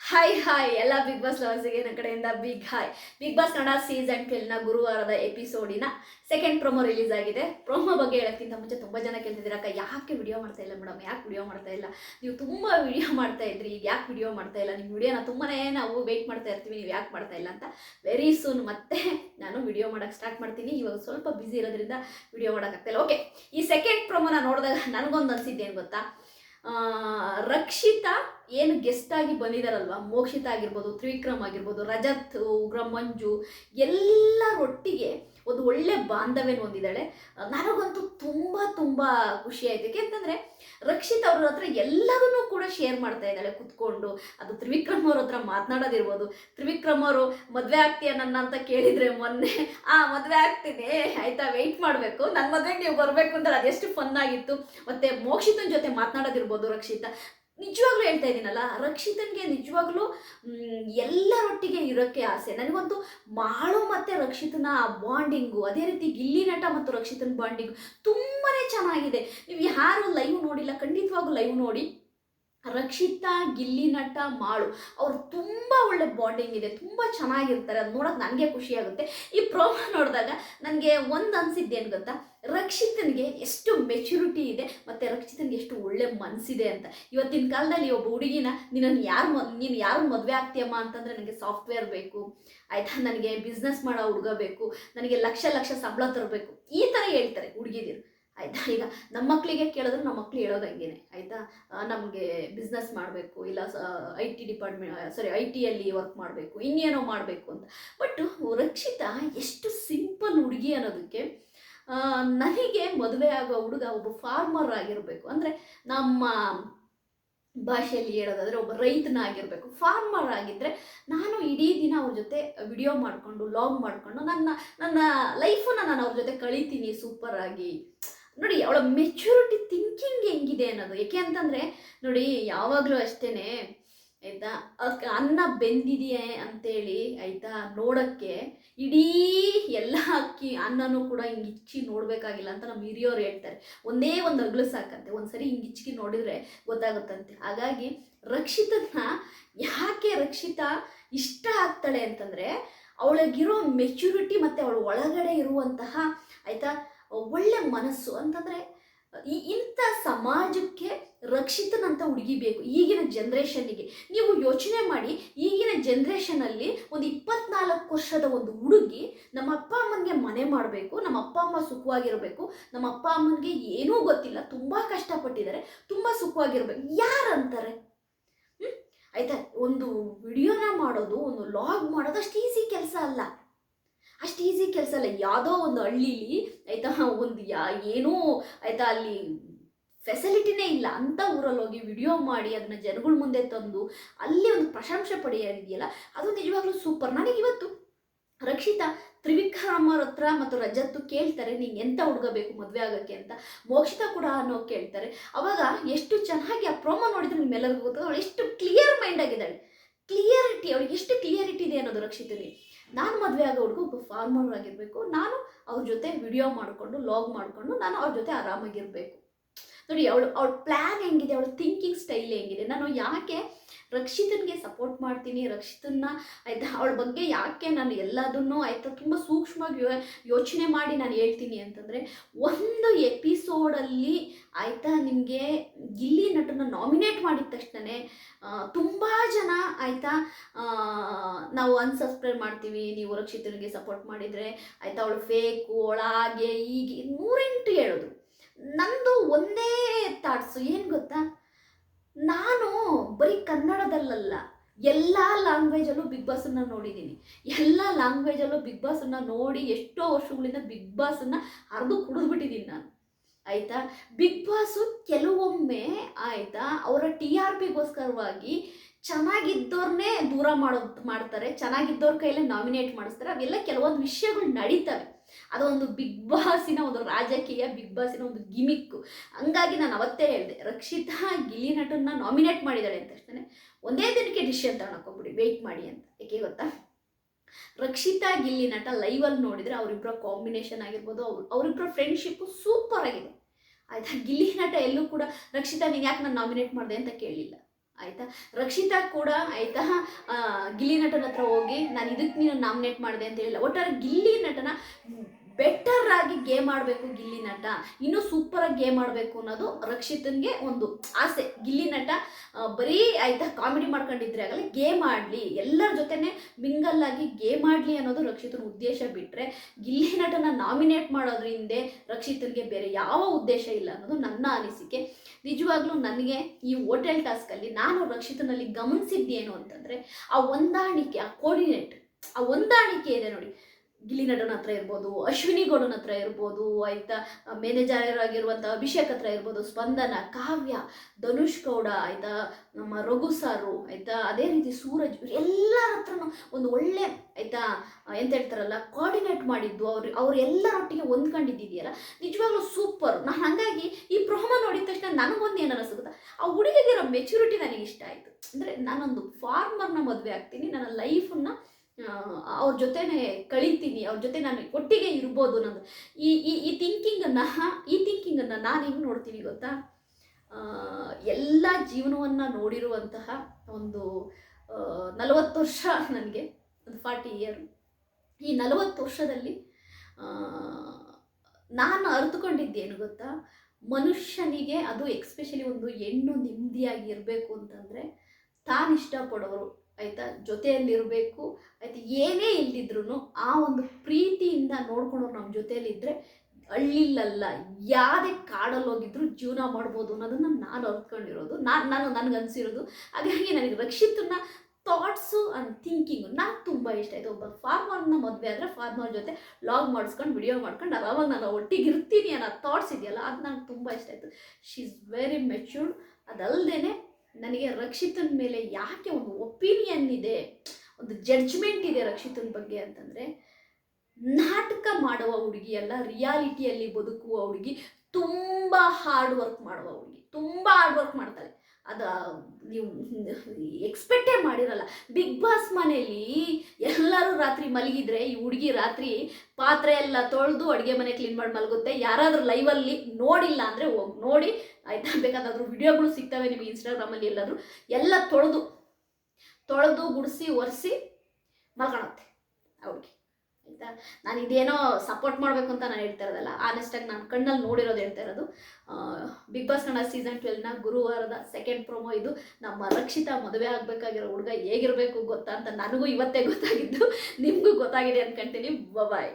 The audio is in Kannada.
ಹಾಯ್ ಹಾಯ್ ಎಲ್ಲ ಬಿಗ್ ಬಾಸ್ ಲವರ್ಸಿಗೆ ನನ್ನ ಕಡೆಯಿಂದ big hi big boss Kannada season ಟ್ವೆಲ್ನ ಗುರುವಾರದ ಎಪಿಸೋಡಿನ ಸೆಕೆಂಡ್ ಪ್ರೊಮೋ ರಿಲೀಸ್ ಆಗಿದೆ. ಪ್ರೊಮೋ ಬಗ್ಗೆ ಹೇಳೋಕ್ಕಿಂತ ಮುಂಚೆ ತುಂಬ ಜನ ಕೇಳ್ತಿದ್ದೀರ, ಅಕ್ಕ, ಯಾಕೆ ವಿಡಿಯೋ ಮಾಡ್ತಾ ಇಲ್ಲ ಮೇಡಮ್ ಯಾಕೆ ವಿಡಿಯೋ ಮಾಡ್ತಾ ಇಲ್ಲ? ನೀವು ತುಂಬ ವಿಡಿಯೋ ಮಾಡ್ತಾ ಇದ್ರಿ. ಈಗ ಯಾಕೆ ವಿಡಿಯೋ ಮಾಡ್ತಾ ಇಲ್ಲ? ನಿಮ್ಮ ವಿಡಿಯೋನ ತುಂಬಾ ನಾವು ವೆಯ್ಟ್ ಮಾಡ್ತಾ ಇರ್ತೀವಿ. ನೀವು ಯಾಕೆ ಮಾಡ್ತಾ ಇಲ್ಲ? ಅಂತ ವೆರಿ ಸೂನ್ ಮತ್ತೆ ನಾನು ವಿಡಿಯೋ ಮಾಡೋಕ್ಕೆ ಸ್ಟಾರ್ಟ್ ಮಾಡ್ತೀನಿ. ಇವಾಗ ಸ್ವಲ್ಪ ಬ್ಯುಸಿ ಇರೋದ್ರಿಂದ ವಿಡಿಯೋ ಮಾಡೋಕ್ಕಾಗ್ತಾಯಿಲ್ಲ ಓಕೆ ಈ ಸೆಕೆಂಡ್ ಪ್ರೊಮೋನ ನೋಡಿದಾಗ ನನಗೊಂದು ಅನಿಸಿದ್ದೇನು ಗೊತ್ತಾ? ರಕ್ಷಿತಾ ಏನು ಗೆಸ್ಟ್ ಆಗಿ ಬಂದಿದಾರಲ್ವಾ? ಮೋಕ್ಷಿತ ಆಗಿರ್ಬೋದು, ತ್ರಿವಿಕ್ರಮ್ ಆಗಿರ್ಬೋದು, ರಜತ್, ಉಗ್ರ, ಮಂಜು ಎಲ್ಲರೊಟ್ಟಿಗೆ ಒಂದು ಒಳ್ಳೆ ಬಾಂಧವ್ಯನ ಹೊಂದಿದ್ದಾಳೆ. ನನಗಂತೂ ತುಂಬ ತುಂಬ ಖುಷಿ ಆಯ್ತು. ಯಾಕೆಂತಂದರೆ ರಕ್ಷಿತ್ ಅವ್ರ ಹತ್ರ ಎಲ್ಲವನ್ನೂ ಕೂಡ ಶೇರ್ ಮಾಡ್ತಾ ಇದ್ದಾಳೆ, ಕುತ್ಕೊಂಡು. ಅದು ತ್ರಿವಿಕ್ರಮ್ ಅವ್ರ ಹತ್ರ ಮಾತನಾಡೋದಿರ್ಬೋದು. ತ್ರಿವಿಕ್ರಮ್ ಅವರು, ಮದುವೆ ಆಗ್ತೀಯ ನನ್ನ ಅಂತ ಕೇಳಿದರೆ ಮೊನ್ನೆ, ಆ, ಮದುವೆ ಆಗ್ತೀನಿ. ಆಯ್ತಾ ವೆಯ್ಟ್ ಮಾಡಬೇಕು. ನನ್ನ ಮದುವೆಗೆ ನೀವು ಬರಬೇಕು ಅಂತ ಅದೆಷ್ಟು ಫನ್ ಆಗಿತ್ತು. ಮತ್ತೆ ಮೋಕ್ಷಿತನ ಜೊತೆ ಮಾತನಾಡೋದಿರ್ಬೋದು ರಕ್ಷಿತ. ನಿಜವಾಗ್ಲೂ ಹೇಳ್ತಾ ಇದ್ದೀನಲ್ಲ, ರಕ್ಷಿತನ್ಗೆ ನಿಜವಾಗ್ಲೂ ಎಲ್ಲರೊಟ್ಟಿಗೆ ಇರೋಕ್ಕೆ ಆಸೆ. ನನಗಂತೂ ಮಾಳು ಮತ್ತು ರಕ್ಷಿತನ ಬಾಂಡಿಂಗು, ಅದೇ ರೀತಿ ಗಿಲ್ಲಿ ನಟ ಮತ್ತು ರಕ್ಷಿತನ ಬಾಂಡಿಂಗು ತುಂಬಾ ಚೆನ್ನಾಗಿದೆ. ನೀವು ಯಾರು ಲೈವ್ ನೋಡಿಲ್ಲ ಖಂಡಿತವಾಗೂ ಲೈವ್ ನೋಡಿ. ರಕ್ಷಿತಾ, ಗಿಲ್ಲಿ ನಟ, ಮಾಳು, ಅವ್ರು ತುಂಬ ಒಳ್ಳೆ ಬಾಂಡಿಂಗ್ ಇದೆ, ತುಂಬ ಚೆನ್ನಾಗಿರ್ತಾರೆ, ಅದು ನೋಡೋಕೆ ನನಗೆ ಖುಷಿಯಾಗುತ್ತೆ ಈ ಪ್ರೋಮೋ ನೋಡಿದಾಗ ನನಗೆ ಒಂದು ಅನಿಸಿದ್ದೇನು ಗೊತ್ತಾ? ರಕ್ಷಿತನಿಗೆ ಎಷ್ಟು ಮೆಚುರಿಟಿ ಇದೆ ಮತ್ತು ರಕ್ಷಿತನಿಗೆ ಎಷ್ಟು ಒಳ್ಳೆ ಮನಸ್ಸಿದೆ ಅಂತ. ಇವತ್ತಿನ ಕಾಲದಲ್ಲಿ ಒಬ್ಬ ಹುಡುಗಿನ ನಿನ್ನನ್ನು ಯಾರು ನೀನು ಯಾರು ಮದುವೆ ಆಗ್ತೀಯಮ್ಮ ಅಂತಂದರೆ ನನಗೆ ಸಾಫ್ಟ್ವೇರ್ ಬೇಕು, ಆಯಿತಾ? ನನಗೆ ಬಿಸ್ನೆಸ್ ಮಾಡೋ ಹುಡುಗ ಬೇಕು, ನನಗೆ ಲಕ್ಷ ಲಕ್ಷ ಸಂಬಳ ತರಬೇಕು, ಈ ಥರ ಹೇಳ್ತಾರೆ ಹುಡುಗಿದಿರು. ಆಯಿತಾ? ಈಗ ನಮ್ಮ ಮಕ್ಕಳಿಗೆ ಕೇಳಿದ್ರೆ ನಮ್ಮ ಮಕ್ಳು ಹೇಳೋದು ಹಂಗೇನೆ, ಆಯಿತಾ? ನಮಗೆ ಬಿಸ್ನೆಸ್ ಮಾಡಬೇಕು, ಇಲ್ಲ I T department sorry I ಟಿಯಲ್ಲಿ work ಮಾಡಬೇಕು, ಇನ್ನೇನೋ ಮಾಡಬೇಕು ಅಂತ. ಬಟ್ ರಕ್ಷಿತಾ ಎಷ್ಟು ಸಿಂಪಲ್ ಹುಡುಗಿ ಅನ್ನೋದಕ್ಕೆ ನನಗೆ ಮದುವೆ ಆಗೋ ಹುಡುಗ ಒಬ್ಬ ಫಾರ್ಮರ್ ಆಗಿರಬೇಕು. ಅಂದರೆ ನಮ್ಮ ಭಾಷೆಯಲ್ಲಿ ಹೇಳೋದಾದರೆ ಒಬ್ಬ ರೈತನಾಗಿರಬೇಕು ಫಾರ್ಮರ್ ಆಗಿದ್ದರೆ ನಾನು ಇಡೀ ದಿನ ಅವ್ರ ಜೊತೆ ವಿಡಿಯೋ ಮಾಡಿಕೊಂಡು ಲಾಗ್ ಮಾಡಿಕೊಂಡು ನನ್ನ ನನ್ನ ಲೈಫನ್ನು ನಾನು ಅವ್ರ ಜೊತೆ ಕಳೀತೀನಿ ಸೂಪರಾಗಿ ನೋಡಿ, ಅವಳ ಮೆಚುರಿಟಿ ಥಿಂಕಿಂಗ್ ಹೆಂಗಿದೆ ಅನ್ನೋದು. ಯಾಕೆ ಅಂತಂದರೆ, ನೋಡಿ, ಯಾವಾಗಲೂ ಅಷ್ಟೇ ಆಯಿತಾ? ಅನ್ನ ಬೆಂದಿದೆಯೇ ಅಂತೇಳಿ, ಆಯಿತಾ, ನೋಡೋಕ್ಕೆ ಇಡೀ ಎಲ್ಲ ಅಕ್ಕಿ ಅನ್ನನೂ ಕೂಡ ಹಿಂಗೆ ಇಚ್ಚಿ ನೋಡಬೇಕಾಗಿಲ್ಲ ಅಂತ ನಮ್ಮ ಹಿರಿಯವ್ರು ಹೇಳ್ತಾರೆ. ಒಂದೇ ಒಂದು ಅಗ್ಲು ಸಾಕಂತೆ. ಒಂದು ಸರಿ ಹಿಂಗೆ ಇಚ್ಚಿಗೆ ನೋಡಿದರೆ ಗೊತ್ತಾಗುತ್ತಂತೆ. ಹಾಗಾಗಿ ರಕ್ಷಿತನ ಯಾಕೆ ರಕ್ಷಿತಾ ಇಷ್ಟ ಆಗ್ತಾಳೆ ಅಂತಂದರೆ, ಅವಳಿಗಿರೋ ಮೆಚುರಿಟಿ ಮತ್ತು ಅವಳ ಒಳಗಡೆ ಇರುವಂತಹ, ಆಯಿತಾ ಒಳ್ಳೆ ಮನಸ್ಸು ಅಂತಂದರೆ, ಈ ಇಂಥ ಸಮಾಜಕ್ಕೆ ರಕ್ಷಿತನಂತ ಹುಡುಗಿ ಬೇಕು ಈಗಿನ ಜನ್ರೇಷನ್ನಿಗೆ ನೀವು ಯೋಚನೆ ಮಾಡಿ, ಈಗಿನ ಜನ್ರೇಷನಲ್ಲಿ ಒಂದು ಇಪ್ಪತ್ನಾಲ್ಕು ವರ್ಷದ ಒಂದು ಹುಡುಗಿ ನಮ್ಮ ಅಪ್ಪ ಅಮ್ಮನಿಗೆ ಮನೆ ಮಾಡಬೇಕು, ನಮ್ಮ ಅಪ್ಪ ಅಮ್ಮ ಸುಖವಾಗಿರಬೇಕು, ನಮ್ಮ ಅಪ್ಪ ಅಮ್ಮನಿಗೆ ಏನೂ ಗೊತ್ತಿಲ್ಲ, ತುಂಬ ಕಷ್ಟಪಟ್ಟಿದ್ದಾರೆ, ತುಂಬ ಸುಖವಾಗಿರ್ಬೇಕು. ಯಾರಂತಾರೆ? ಹ್ಮ್? ಆಯ್ತಾ? ಒಂದು ವಿಡಿಯೋನ ಮಾಡೋದು, ಒಂದು ಲಾಗ್ ಮಾಡೋದು ಅಷ್ಟು ಈಸಿ ಕೆಲಸ ಅಲ್ಲ. ಅಷ್ಟು ಈಸಿ ಕೆಲಸ ಅಲ್ಲ, ಯಾವುದೋ ಒಂದು ಹಳ್ಳಿಲಿ ಆಯಿತಾ, ಒಂದು ಯಾ, ಏನೂ ಆಯಿತಾ ಅಲ್ಲಿ ಫೆಸಿಲಿಟಿನೇ ಇಲ್ಲ ಅಂಥ ಊರಲ್ಲಿ ಹೋಗಿ ವಿಡಿಯೋ ಮಾಡಿ ಅದನ್ನ ಜನಗಳ ಮುಂದೆ ತಂದು ಅಲ್ಲಿ ಒಂದು ಪ್ರಶಂಸೆ ಪಡೆಯೋದಿದೆಯಲ್ಲ ಅದು ನಿಜವಾಗ್ಲೂ ಸೂಪರ್ ನನಗೆ ಇವತ್ತು ರಕ್ಷಿತಾ ತ್ರಿವಿಕ್ರಮ್ ಹತ್ರ ಮತ್ತು ರಜತ್ತು ಕೇಳ್ತಾರೆ ನೀನು ಎಂಥ ಹುಡುಗ ಬೇಕು ಮದುವೆ ಆಗೋಕ್ಕೆ ಅಂತ. ಮೋಕ್ಷಿತಾ ಕೂಡ ಅನ್ನೋ ಕೇಳ್ತಾರೆ. ಅವಾಗ ಎಷ್ಟು ಚೆನ್ನಾಗಿ ಆ ಪ್ರೋಮೋ ನೋಡಿದ್ರೆ ನಿಮ್ಮೆಲ್ಲರಿಗೂ ಗೊತ್ತು ಅವಳು ಎಷ್ಟು ಕ್ಲಿಯರ್ ಮೈಂಡ್ ಆಗಿದ್ದಾಳೆ. ಕ್ಲಿಯರಿಟಿ ಅವ್ರಿಗೆ ಎಷ್ಟು ಕ್ಲಿಯರಿಟಿ ಇದೆ ಅನ್ನೋದು ರಕ್ಷಿತಲ್ಲಿ. ನಾನು ಮದುವೆ ಆಗೋ ಹುಡುಗ ಒಬ್ಬ ಫಾರ್ಮರ್ ಆಗಿರಬೇಕು. ನಾನು ಅವ್ರ ಜೊತೆ ವಿಡಿಯೋ ಮಾಡಿಕೊಂಡು ಲಾಗ್ ಮಾಡಿಕೊಂಡು, ನಾನು ಅವ್ರ ಜೊತೆ ಆರಾಮಾಗಿರಬೇಕು. ನೋಡಿ, ಅವಳು, ಅವಳ ಪ್ಲ್ಯಾನ್ ಹೆಂಗಿದೆ, ಅವಳ ಥಿಂಕಿಂಗ್ ಸ್ಟೈಲ್ ಹೆಂಗಿದೆ. ನಾನು ಯಾಕೆ ರಕ್ಷಿತನಿಗೆ ಸಪೋರ್ಟ್ ಮಾಡ್ತೀನಿ, ರಕ್ಷಿತನ್ನ ಆಯಿತಾ, ಅವಳ ಬಗ್ಗೆ ಯಾಕೆ ನಾನು ಎಲ್ಲದನ್ನೂ ಆಯಿತಾ, ತುಂಬ ಸೂಕ್ಷ್ಮವಾಗಿ ಯೋಚನೆ ಮಾಡಿ ನಾನು ಹೇಳ್ತೀನಿ ಅಂತಂದರೆ, ಒಂದು ಎಪಿಸೋಡಲ್ಲಿ ಆಯಿತಾ ನಿಮಗೆ ಗಿಲ್ಲಿ ನಟನ ನಾಮಿನೇಟ್ ಮಾಡಿದ ತಕ್ಷಣವೇ ತುಂಬ ಜನ ಆಯಿತಾ ನಾವು ಅನ್ಸಬ್ಸ್ಕ್ರೈಬ್ ಮಾಡ್ತೀವಿ, ನೀವು ರಕ್ಷಿತನಿಗೆ ಸಪೋರ್ಟ್ ಮಾಡಿದರೆ, ಆಯಿತಾ, ಅವಳು ಫೇಕು ಒಳಗೆ ಹೀಗೆ ನೂರೆಂಟು ಹೇಳೋದು. ನಂದು ಒಂದೇ ಥಾಟ್ಸು ಏನು ಗೊತ್ತಾ? ನಾನು ಬರೀ ಕನ್ನಡದಲ್ಲಲ್ಲ, ಎಲ್ಲ ಲ್ಯಾಂಗ್ವೇಜಲ್ಲೂ ಬಿಗ್ ಬಾಸನ್ನು ನೋಡಿದ್ದೀನಿ ಎಲ್ಲ ಲ್ಯಾಂಗ್ವೇಜಲ್ಲೂ ಬಿಗ್ ಬಾಸನ್ನು ನೋಡಿ ಎಷ್ಟೋ ವರ್ಷಗಳಿಂದ ಬಿಗ್ ಬಾಸನ್ನು ಹರಿದು ಕುಡಿದ್ಬಿಟ್ಟಿದ್ದೀನಿ ನಾನು. ಆಯಿತಾ? ಬಿಗ್ ಬಾಸು ಕೆಲವೊಮ್ಮೆ ಆಯಿತಾ, ಅವರ ಟಿ ಆರ್ ಪಿಗೋಸ್ಕರವಾಗಿ ಚೆನ್ನಾಗಿದ್ದವ್ರನ್ನೇ ದೂರ ಮಾಡೋ, ಮಾಡ್ತಾರೆ ಚೆನ್ನಾಗಿದ್ದವ್ರ ಕೈಯಲ್ಲೇ ನಾಮಿನೇಟ್ ಮಾಡಿಸ್ತಾರೆ, ಅವೆಲ್ಲ ಕೆಲವೊಂದು ವಿಷಯಗಳು ನಡೀತವೆ. ಅದೊಂದು ಬಿಗ್ ಬಾಸಿನ ಒಂದು ರಾಜಕೀಯ, ಬಿಗ್ ಬಾಸಿನ ಒಂದು ಗಿಮಿಕ್ಕು ಹಂಗಾಗಿ ನಾನು ಅವತ್ತೇ ಹೇಳಿದೆ, ರಕ್ಷಿತಾ ಗಿಲಿ ನಟನ್ನ ನಾಮಿನೇಟ್ ಮಾಡಿದ್ದಾಳೆ ಅಂತ ತಕ್ಷಣ ಒಂದೇ ದಿನಕ್ಕೆ ಡಿಸಿಷನ್ ತಗೊಳಕೋಗ್ಬಿಡಿ ವೆಯ್ಟ್ ಮಾಡಿ ಅಂತ. ಯಾಕೆ ಗೊತ್ತಾ? ರಕ್ಷಿತಾ ಗಿಲ್ಲಿ ನಟ ಲೈವಲ್ಲಿ ನೋಡಿದರೆ ಅವರಿಬ್ಬರ ಕಾಂಬಿನೇಷನ್ ಆಗಿರ್ಬೋದು, ಅವ್ರು ಅವರಿಬ್ಬರ ಫ್ರೆಂಡ್ಶಿಪ್ಪು ಸೂಪರ್ ಆಗಿದೆ. ಆಯ್ತಾ? ಗಿಲ್ಲಿ ನಟ ಎಲ್ಲೂ ಕೂಡ ರಕ್ಷಿತಾ ನೀನು ಯಾಕೆ ನಾನು ನಾಮಿನೇಟ್ ಮಾಡಿದೆ ಅಂತ ಕೇಳಲಿಲ್ಲ ಆಯ್ತಾ? ರಕ್ಷಿತಾ ಕೂಡ ಆಯ್ತಾ ಗಿಲ್ಲಿ ನಟನ ಹತ್ರ ಹೋಗಿ ನಾನು ಇದಕ್ಕೆ ನೀನು ನಾಮಿನೇಟ್ ಮಾಡಿದೆ ಅಂತ ಹೇಳಿಲ್ಲ. ಒಟ್ಟಾರೆ ಗಿಲ್ಲಿ ನಟನ ಬೆಟರ್ ಆಗಿ ಗೇಮ್ ಆಡಬೇಕು ಗಿಲ್ಲಿ ನಟ. ಇನ್ನೂ ಸೂಪರ್ ಆಗಿ ಗೇಮ್ ಆಡಬೇಕು ಅನ್ನೋದು ರಕ್ಷಿತನ್ಗೆ ಒಂದು ಆಸೆ. ಗಿಲ್ಲಿ ನಟ ಬರೀ ಆಯ್ತಾ ಕಾಮಿಡಿ ಮಾಡ್ಕೊಂಡಿದ್ರೆ ಆಗಲ್ಲ ಗೇಮ್ ಆಡಲಿ. ಎಲ್ಲರ ಜೊತೆನೆ ಮಿಂಗಲ್ ಆಗಿ ಗೇಮ್ ಆಡಲಿ ಅನ್ನೋದು ರಕ್ಷಿತನ ಉದ್ದೇಶ ಬಿಟ್ಟರೆ ಗಿಲ್ಲಿ ನಟನ ನಾಮಿನೇಟ್ ಮಾಡೋದ್ರ ಹಿಂದೆ ರಕ್ಷಿತನ್ಗೆ ಬೇರೆ ಯಾವ ಉದ್ದೇಶ ಇಲ್ಲ ಅನ್ನೋದು ನನ್ನ ಅನಿಸಿಕೆ. ನಿಜವಾಗ್ಲೂ ನನಗೆ ಈ ಹೋಟೆಲ್ ಟಾಸ್ಕಲ್ಲಿ ನಾನು ರಕ್ಷಿತನಲ್ಲಿ ಗಮನಿಸಿದ್ದೇನು ಅಂತಂದರೆ, ಆ ಹೊಂದಾಣಿಕೆ, ಆ ಕೋರ್ಡಿನೇಟ್ ಆ ಹೊಂದಾಣಿಕೆ ಇದೆ ನೋಡಿ. ಗಿಲ್ಲಿ ನಟನ ಹತ್ರ ಇರ್ಬೋದು, ಅಶ್ವಿನಿ ಗೌಡನ ಹತ್ರ ಇರ್ಬೋದು, ಆಯ್ತಾ? ಮ್ಯಾನೇಜರ್ ಆಗಿರುವಂಥ ಅಭಿಷೇಕ್ ಹತ್ರ ಇರ್ಬೋದು, ಸ್ಪಂದನ, ಕಾವ್ಯ, ಧನುಷ್ ಗೌಡ, ಆಯ್ತಾ? ನಮ್ಮ ರಘು ಸಾರು, ಆಯ್ತಾ? ಅದೇ ರೀತಿ ಸೂರಜ್ ಎಲ್ಲರ ಹತ್ರನೂ ಒಂದು ಒಳ್ಳೆ, ಆಯ್ತಾ, ಎಂತ ಹೇಳ್ತಾರಲ್ಲ ಕೋಆರ್ಡಿನೇಟ್ ಮಾಡಿದ್ದು ಅವ್ರು, ಅವರೆಲ್ಲರೊಟ್ಟಿಗೆ ಹೊಂದ್ಕೊಂಡಿದ್ದಿದೆಯಲ್ಲ? ನಿಜವಾಗ್ಲೂ ಸೂಪರ್ ನಾನು ಹಾಗಾಗಿ ಈ ಪ್ರೊಮೋ ನೋಡಿದ ತಕ್ಷಣ ನನಗೊಂದು ಏನು ಅನಿಸ್ತು ಗೊತ್ತಾ ಆ ಹುಡುಗಿಗಿರೋ ಮೆಚುರಿಟಿ ನನಗೆ ಇಷ್ಟ ಆಯಿತು. ಅಂದರೆ ನಾನೊಂದು ಫಾರ್ಮರ್ನ ಮದುವೆ ಆಗ್ತೀನಿ, ನನ್ನ ಲೈಫನ್ನು ಅವ್ರ ಜೊತೆನೆ ಕಳೀತೀನಿ, ಅವ್ರ ಜೊತೆ ನಾನು ಒಟ್ಟಿಗೆ ಇರ್ಬೋದು ನಂದು ಈ ಈ ಈ ಥಿಂಕಿಂಗನ್ನು ಈ ಥಿಂಕಿಂಗನ್ನು ನಾನು ಹೆಂಗೆ ನೋಡ್ತೀನಿ ಗೊತ್ತಾ? ಎಲ್ಲ ಜೀವನವನ್ನು ನೋಡಿರುವಂತಹ ಒಂದು ನಲವತ್ತು ವರ್ಷ ನನಗೆ, ಒಂದು ಫಾರ್ಟಿ ಇಯರ್ ಈ ನಲವತ್ತು ವರ್ಷದಲ್ಲಿ ನಾನು ಅರಿತುಕೊಂಡಿದ್ದೇನು ಗೊತ್ತಾ? ಮನುಷ್ಯನಿಗೆ ಅದು ಎಕ್ಸ್ಪೆಷಲಿ ಒಂದು ಹೆಣ್ಣು ನೆಮ್ಮದಿಯಾಗಿ ಇರಬೇಕು ಅಂತಂದರೆ ತಾನು ಇಷ್ಟಪಡೋರು. ಆಯಿತಾ? ಜೊತೆಯಲ್ಲಿರಬೇಕು. ಆಯ್ತಾ? ಏನೇ ಇಲ್ದಿದ್ರು ಆ ಒಂದು ಪ್ರೀತಿಯಿಂದ ನೋಡ್ಕೊಂಡವ್ರು ನಮ್ಮ ಜೊತೆಯಲ್ಲಿದ್ದರೆ ಹಳ್ಳಿಲಲ್ಲ ಯಾವುದೇ ಕಾಡಲ್ಲಿ ಹೋಗಿದ್ರು ಜೀವನ ಮಾಡ್ಬೋದು ಅನ್ನೋದನ್ನು ನಾನು ಅರ್ತ್ಕೊಂಡಿರೋದು ನಾನು ನಾನು ನನಗೆ ಅನಿಸಿರೋದು ಹಾಗಾಗಿ ನನಗೆ ರಕ್ಷಿತನ ಥಾಟ್ಸು ಆ್ಯಂಡ್ ಥಿಂಕಿಂಗು ನಾನು ತುಂಬ ಇಷ್ಟ. ಆಯಿತು? ಒಬ್ಬ ಫಾರ್ಮರ್ನ ಮದುವೆ ಆದರೆ ಫಾರ್ಮರ್ ಜೊತೆ ಲಾಗ್ ಮಾಡಿಸ್ಕೊಂಡು ವಿಡಿಯೋ ಮಾಡ್ಕೊಂಡು ಆರಾಮಾಗಿ ನಾನು ಒಟ್ಟಿಗೆ ಇರ್ತೀನಿ ಅನ್ನೋ ಥಾಟ್ಸ್ ಇದೆಯಲ್ಲ, ಅದು ನನಗೆ ತುಂಬ ಇಷ್ಟ ಆಯಿತು. ಶಿ ಇಸ್ ವೆರಿ ಮೆಚ್ಯೂರ್ಡ್ ಅದಲ್ಲದೆ ನನಗೆ ರಕ್ಷಿತನ ಮೇಲೆ ಯಾಕೆ ಒಂದು ಒಪಿನಿಯನ್ ಇದೆ, ಒಂದು ಜಡ್ಜ್ಮೆಂಟ್ ಇದೆ ರಕ್ಷಿತನ ಬಗ್ಗೆ ಅಂತಂದರೆ, ನಾಟಕ ಮಾಡುವ ಹುಡುಗಿ ಅಲ್ಲ ರಿಯಾಲಿಟಿಯಲ್ಲಿ ಬದುಕುವ ಹುಡುಗಿ, ತುಂಬ ಹಾರ್ಡ್ ವರ್ಕ್ ಮಾಡುವ ಹುಡುಗಿ, ತುಂಬ ಹಾರ್ಡ್ ವರ್ಕ್ ಮಾಡ್ತಾಳೆ. ಅದು, ನೀವು ಎಕ್ಸ್ಪೆಕ್ಟೇ ಮಾಡಿರಲ್ಲ. ಬಿಗ್ ಬಾಸ್ ಮನೇಲಿ ಎಲ್ಲರೂ ರಾತ್ರಿ ಮಲಗಿದ್ರೆ, ಈ ಹುಡುಗಿ ರಾತ್ರಿ ಪಾತ್ರೆ ಎಲ್ಲ ತೊಳೆದು ಅಡುಗೆ ಮನೆ ಕ್ಲೀನ್ ಮಾಡಿ ಮಲಗುತ್ತೆ. ಯಾರಾದರೂ ಲೈವಲ್ಲಿ ನೋಡಿಲ್ಲ ಅಂದರೆ ಹೋಗಿ ನೋಡಿ. ಆಯ್ತಾ? ಬೇಕಾದಾದ್ರೂ ವಿಡಿಯೋಗಳು ಸಿಗ್ತವೆ ನಿಮಗೆ ಇನ್ಸ್ಟಾಗ್ರಾಮಲ್ಲಿ ಎಲ್ಲಾದರೂ. ಎಲ್ಲ ತೊಳೆದು ತೊಳೆದು ಗುಡಿಸಿ ಒರೆಸಿ ಮಲ್ಕೊಳತ್ತೆ ಅವ್ರಿಗೆ ಆಯಿತಾ ನಾನು ಇದೇನೋ ಸಪೋರ್ಟ್ ಮಾಡಬೇಕು ಅಂತ ನಾನು ಹೇಳ್ತಾ ಇರೋದಲ್ಲ. ಆನೆಸ್ಟಾಗಿ ನಾನು ಕಣ್ಣಲ್ಲಿ ನೋಡಿರೋದು ಹೇಳ್ತಾ ಇರೋದು. ಬಿಗ್ ಬಾಸ್ ಕನ್ನಡ ಸೀಸನ್ ಟ್ವೆಲ್ನ ಗುರುವಾರದ ಸೆಕೆಂಡ್ ಪ್ರೊಮೋ ಇದು. ನಮ್ಮ ರಕ್ಷಿತ ಮದುವೆ ಆಗಬೇಕಾಗಿರೋ ಹುಡುಗ ಹೇಗಿರಬೇಕು ಗೊತ್ತಾ ಅಂತ ನನಗೂ ಇವತ್ತೇ ಗೊತ್ತಾಗಿದ್ದು. ನಿಮಗೂ ಗೊತ್ತಾಗಿದೆ ಅನ್ಕೊಂತೀನಿ. ಬಾಯ್